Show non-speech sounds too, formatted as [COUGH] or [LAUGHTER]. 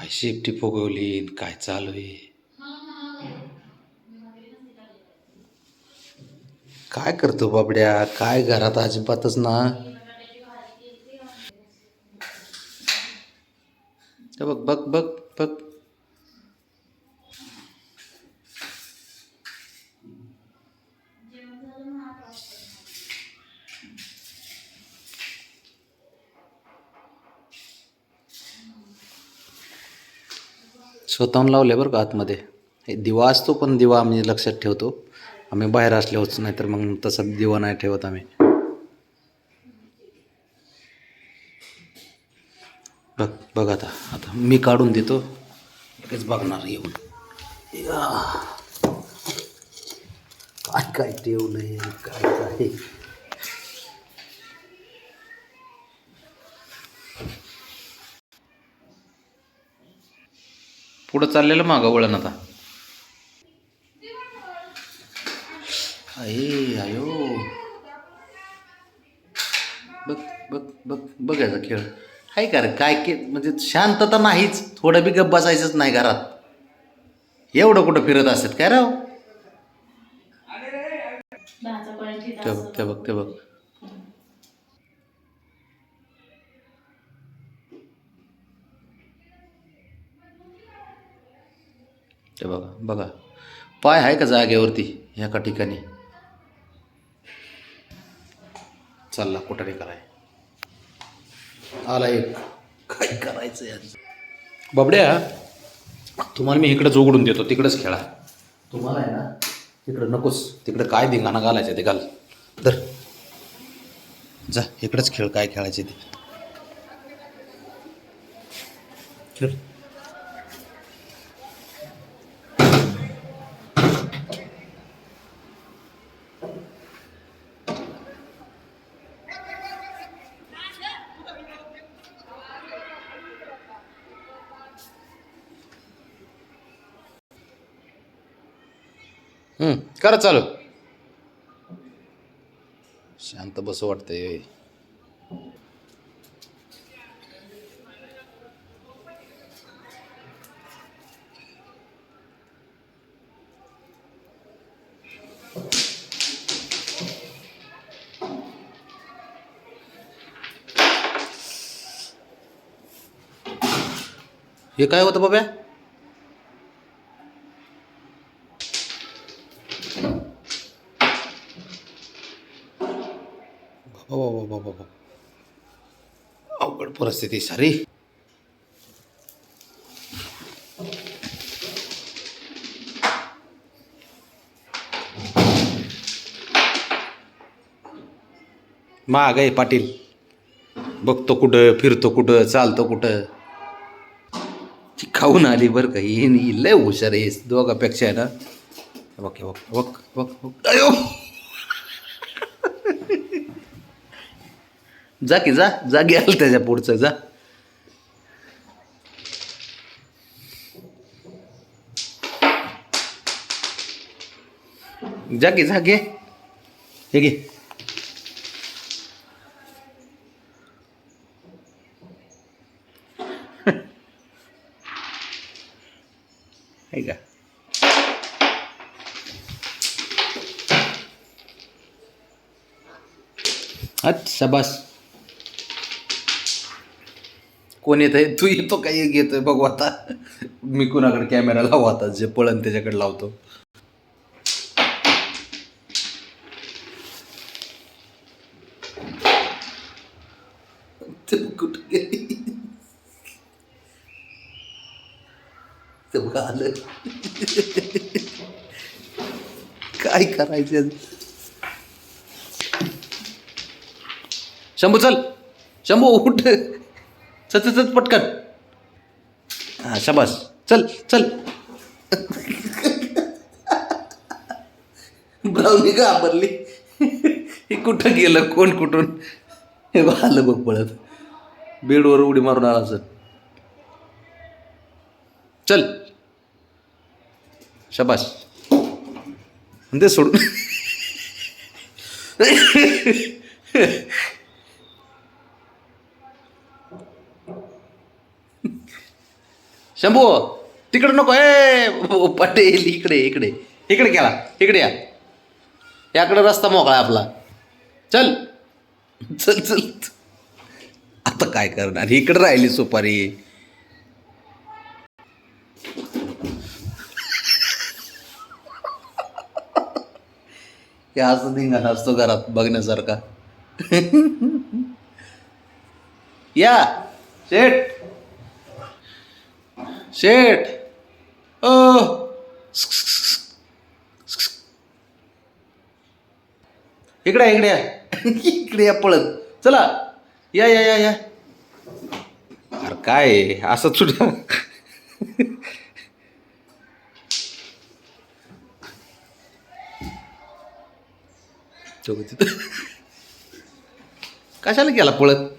काय शेपटी फुगवली काय चालू आहे काय करतो बाबड्या? काय घरात अजिबातच ना? बघ बघ बघ बघ. स्वतःहून लावले बरं का आतमध्ये. हे दिवा असतो पण दिवा आम्ही लक्षात ठेवतो. आम्ही बाहेर असल्यावरच नाही तर मग तसा दिवा नाही ठेवत आम्ही. बघ बघ आता आता मी काढून देतो. लगेच बघणार येऊन. या. काय काय ठेवलंय काय काय? पुढं चाललेलं मागं वळण आता. अये आयो. बघ बघ बघ बघायचा खेळ. आहे का रे? काय के म्हणजे शांतता नाहीच. थोडं बी गप बसायचंच नाही घरात. एवढं कुठं फिरत असतात? काय राव? ते बघ ते बघ ते बघ. ते बघा बघा. पाय आहे का जागेवरती ह्या का ठिकाणी? चालला कुठे कराय. आला एक. काय करायचं यांचं बाबड्या तुम्हाला मी इकडंच उघडून देतो तिकडंच खेळा. तुम्हाला आहे ना तिकडं नकोस. तिकडं काय धिंगाणा घालायचं ते घाल. तर जा इकडंच खेळ काय खेळायचे ते. खेळ. करा चालू. शांत बस वाटतंय. हे काय होतं बाब्या? बाबा बाबा अवघड परिस्थिती सारी. माग आहे पाटील. बघतो कुठं फिरतो कुठं चालतो कुठं. खाऊन आली बरं का येईन लय हुशार आहे दोघापेक्षा आहे ना. ओके ओके बघ बघ बघ बघ अयो जा की जा. जा गेल त्याच्या पुढचं जा. जा की जा घे. हे घे. आहे का अच्छा बस कोण येत आहे तू येतो एक येतोय. बघू आता. मी कुणाकडे कॅमेरा लावू आता? जे पळण त्याच्याकडे लावतो. आलं. काय करायचं? शंभू चल. शंभू उठ. चल चल चल पटकन. हा शाबास. चल चल. ब्राउनी का आवरली हे कुठं गेलं? कोण कुठून? हे आलं बघ पळत. बेडवर उडी मारून आला सर. चल. शाबास. दे सोडून. शंभू तिकडे नको ए पटेल इकडे इकडे इकडे केला इकडे या. याकडे रस्ता मोकळा आपला. चल चल चल. आता काय करणार? इकडे राहिली सुपारी. या असं धिंगाणा असतो घरात बघण्यासारखा. या शेठ. शेठ. ओ इकडे इकडे या. [LAUGHS] इकडे या पळत. चला. या या या या. अरे काय असं सुट कशाला गेला पळत?